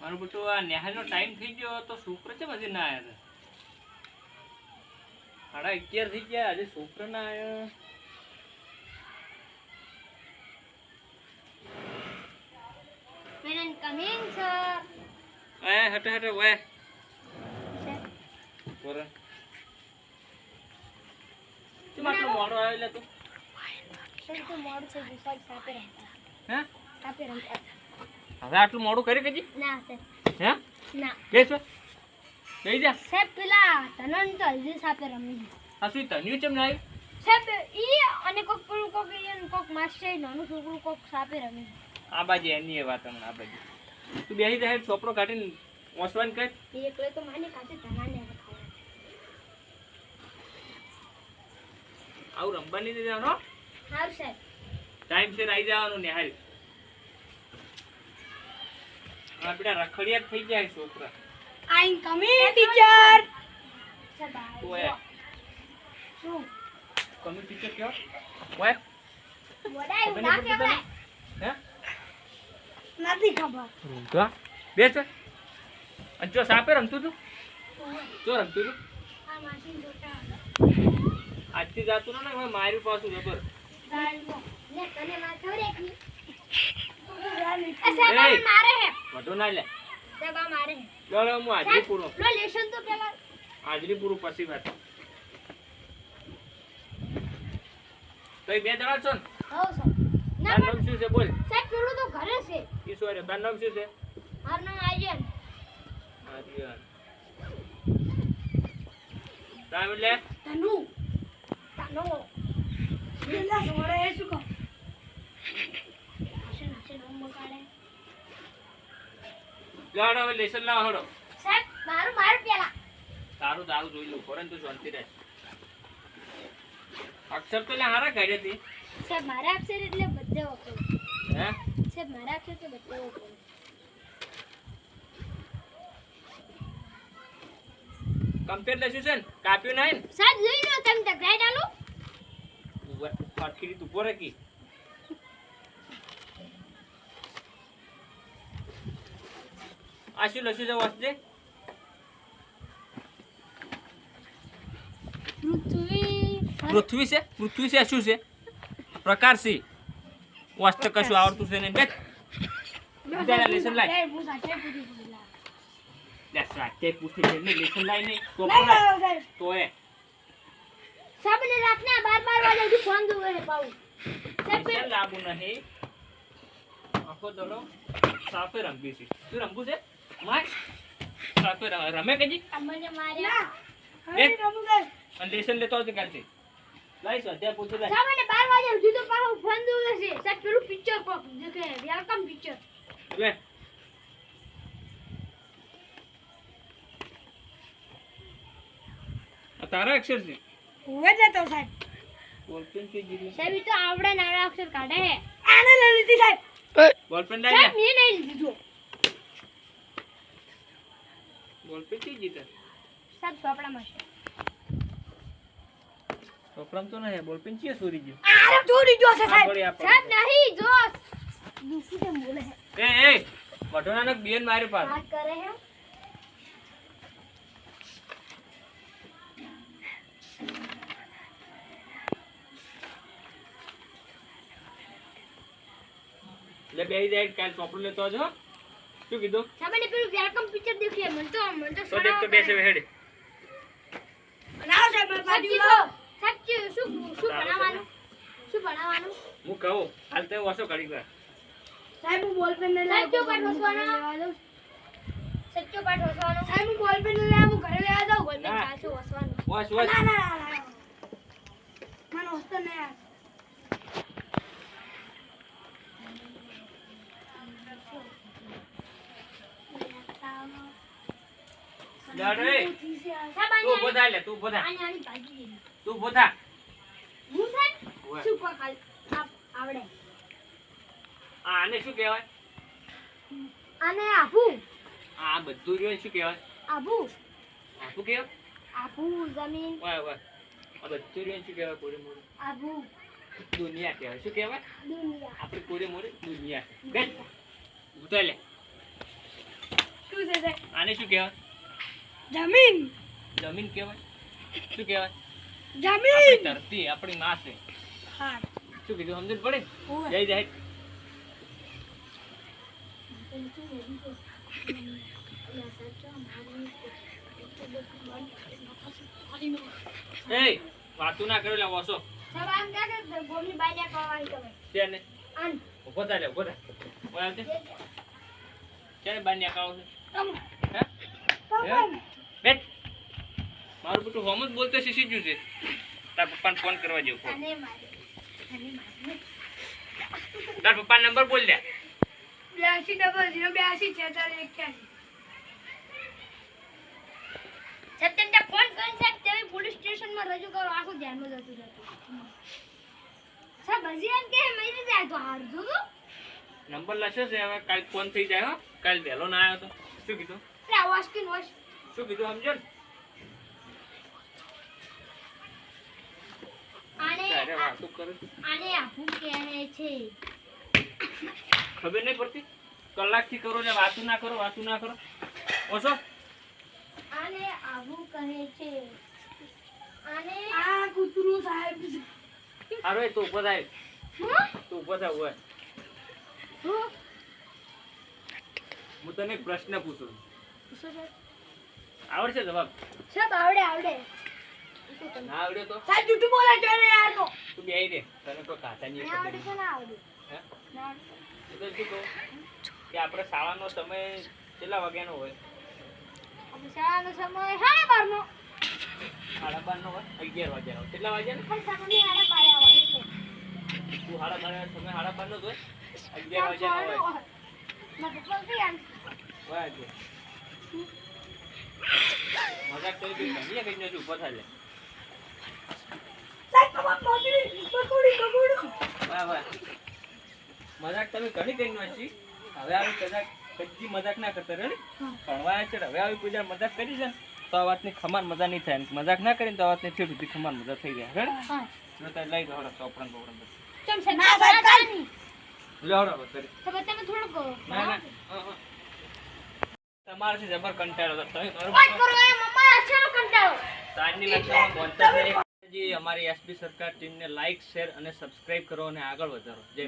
મારું બેટું આ નેહાલનો ટાઈમ થઈ ગયો તો છોકરો છે હજી ના આવ્યા સાડા અગિયાર થઈ ગયા આજે છોકરો ના આવ્યો. એ હટે હટે વે બોરે તું માટલો મોડો આવ્યો લે તું. મોડું છે રહેતા. હે. હવે આટલું મોડું કરી કજી ના, sir. હે ના. બેસ વે બેસી જા સાહેબ, પેલા તનન તો હજી સાથે રમી. આ શું તન્યું ચમ નાઈ સાહેબ, ઈ અને કોક પેલું કોક ઈ અને કોક માસ્ટર નાનું છોકરું કોક સાથે રમી. આ બાજી એની એ વાત હમણાં આ બાજુ તું બેસી જાય છોપરો કાઢીને ઓસવાન કર એકલે તો માને કાચે તનાને. આવું રમવાની નહીં જવાનું સાહેબ. ટાઈમ સેર આવી જવાનું નિહાલ આ બેટા રખડિયા થઈ જાય છોકરા. આઈ કમિંગ ટીચર ઓય. શું? કમિંગ ટીચર કયો? ઓય. વડાય ના કહેવાય. હે? નથી ખબર. રૂંધા. બેસ અને જો સાપે રમતું તું? જો રમતું તું? આ માસી જોતા આજથી જાતું ને માર્યું પાછું જબર. લે, તને માર ખબર વધુ ના લે. આ મારે. ચાલો હું હાજરી પૂરો. લો, લેશન તો પેલા. હાજરી પૂરો પછી વાત. તો બે જણા છો ને? હો સાહેબ. ના નામ શું છે? બોલ. સાહેબ પેલું તો ઘરે છે. ઈશ્વર તાર નામ શું છે? મારું નામ આર્યન. આર્યન. તારું લે. તનુ તનુ પેલા જોડે શું કહો? લાડો હવે લેસન લાવ હડો. સાહેબ મારું મારું પેલા. તારું તારું જોઈ લઉં પરંતુ શાંતિ રહે. અક્ષર તો લે હારા કાઢે હતી સાહેબ મારા અક્ષર એટલે બધે વખત. હે? સાહેબ મારા અક્ષર તો બધે વખત. કમ્પ્યુટર લેશું છે ને? કાપ્યું નહીં સાહેબ જોઈ લો તમે તો ગ્રેડ આલો પાટકી ઉપર પોરે કી આ શું લખ્યું પૃથ્વી. છે? પૃથ્વી છે શું છે? પ્રકાર છે વાસ્ત કશું આવડતું છે ને લેસન લાય. પૂછી સાચે પૂછી છે ને લેસન લાય નહીં. તો તો એ. સાહેબ રાતના બાર બાર વાગે સુધી ફોન જોવે છે પાઉં. સાહેબ લેસન નહીં? આખો દડો સાપે રમવી છે. તું રંગુ છે? માય સાપે ર- રમે કજી અમને માર્યા. અને લેસન લેતો આવજે કાલથી. લાઈશ અધ્યાય પૂછી સાહેબ ને બાર વાગે સુધી તો પાછું ફોન જોવે છે સાહેબ પેલું પિક્ચર કોક દેખે વેલકમ પિક્ચર લે આ તારા અક્ષર છે. હોવે જતો સાહેબ. બોલપેન કે જીરી સાહેબ તો આવડે નાના અક્ષર કાઢે હે. આને લઈ લીધી સાહેબ. બોલપેન લાય સાહેબ મેં નહીં લીધો. બોલપેન કે જીતે સાહેબ ચોપડામાં છે. ચોપડામ તો નહીં બોલપેન ચીએ સોરી ગયો? આરે ચોરી ગયો છે આ સાહેબ. પડી, આ પડી. સાહેબ નહીં જો. દુસરી કેમ બોલે છે? એ એ વઢોનાનો બેન મારી પાસે વાત કરે હે એટલે બે જાય કાલ ચોપડું લેતો આવજો હો. શું કીધું? સાહેબ ને પેલું વેલકમ પિક્ચર દેખીએ. મને તો મને તો તો દેખ તો બેસે હેડે લાવો સાહેબ બાજુ જી લાવો. શું શું ભણાવવાનું? શું ભણાવવાનું? હું કહું હાલ તે વાસો ઘડી લે સાહેબ હું બોલ પેન લઈ લાવું પાઠ વસવાનો સચ્ચો પાઠ વસવાનો સાહેબ હું બોલ પેન લઈ આવું ઘરે લેવા જાઉં બોલ પેન ચાલશે વસવાનું વાસ વાસ ના ના ના ના. મને વસ્તુ નહીં લાડ તું બોધા લે તું બોધા આની આની ભાગી ગઈ તું બોધા હું સાહેબ શું પર આવડે. આને શું કહેવાય? આને આભુ આ બધું રહ્યું શું કહેવાય? આભુ આ શું કહેવાય આભુ જમીન. વાહ વાહ. આ બધું રહ્યું શું કહેવાય? કોરે મોરે આભુ દુનિયા કહેવાય. શું કહેવાય? દુનિયા. આપણે કોરે મોરે દુનિયા ઉતાર લે દે આને શું કહેવાય? જમીન. જમીન કહેવાય? શું કહેવાય? જમીન. આપણી ધરતી આપણી માં છે. હા. શું કીધું? સમજ પડે. જય જય. એ વાતું ના કરો લે ઓછો સાહેબ આમ કહે કે કરવાની તમે. છે ઊભો લે ઊભો આવજે. ક્યારે બાર નીકળો છે? બેઠ મારું બેટું હોમ જ બોલતો શીખી ગયું છે. તાર પપ્પાને ફોન કરવા જેવું ફોન તાર પપ્પાનો નંબર બોલ દે બ્યાસી ડબલ ઝીરો બ્યાસી છેતાલીસ એક્યાસી. ત્યાં ફોન કરીને સાહેબ તમે પોલીસ સ્ટેશનમાં રજૂ કરો આખું ધ્યાનમાં જતું જતું સાહેબ હજી એમ કે મરી જાય તો હાર નંબર લખ્યો છે હવે કાલ ફોન થઈ જાય હો. કાલ વહેલો ના આવ્યો તો. શું કીધું? આવાજ કે નોશ શું કીધું સમજો આને વાતું કરું. આને આવું કહે છે. ખબર નહીં પડતી? કલાકથી કરો ને વાતું ના કરો વાતું ના કરો. ઓછો. આને આવું કહે છે. આને આ કૂતરું સાહેબ અરે તો ઊભો થાય હું? તું ઊભો થાય હોય. હું તને એક પ્રશ્ન પૂછું. આવડશે જવાબ? સાહેબ આવડે આવડે. ના આવડે તો? સાહેબ જૂઠું બોલે છે ને યાર તો. તું બેહી દે તને કોઈ કાંટાની ના આવડે ખબર ના આવડે. ના આવડે. તો શું કહું? કે આપણે શાળાનો સમય કેટલા વાગ્યાનો હોય? શાળાનો સમય સાડા બારનો. સાડા બારનો હોય? અગિયાર વાગ્યાનો. કેટલા વાગ્યાનો? પણ તમને સાડા બારે આવવાનું એટલે. તું સાડા બાર સમય સાડા બારનો જ હોય? અગિયાર વાગ્યાનો હોય. મજાક કરી ગમી કઈ નથી ઊભો થાય મજાક તમે ઘણી કરી નાખી હવે આવી કદાચ કદી મજાક ના કરતા રે ભણવા છે હવે આવી પૂજા મજાક કરી છે ને તો આ વાતની ખમાર મજા નહીં થાય મજાક ના કરીને તો આ વાતની ઠેઠ સુધી ખમાર મજા થઈ જાય. નતર લઈ દો ચોપડન બોપડન બધું. તમારાથી જબર કંટાળો કંટાળો. અમારી એસપી સરકાર ટીમને લાઈક શેર અને સબસ્ક્રાઇબ કરો અને આગળ વધારો. જય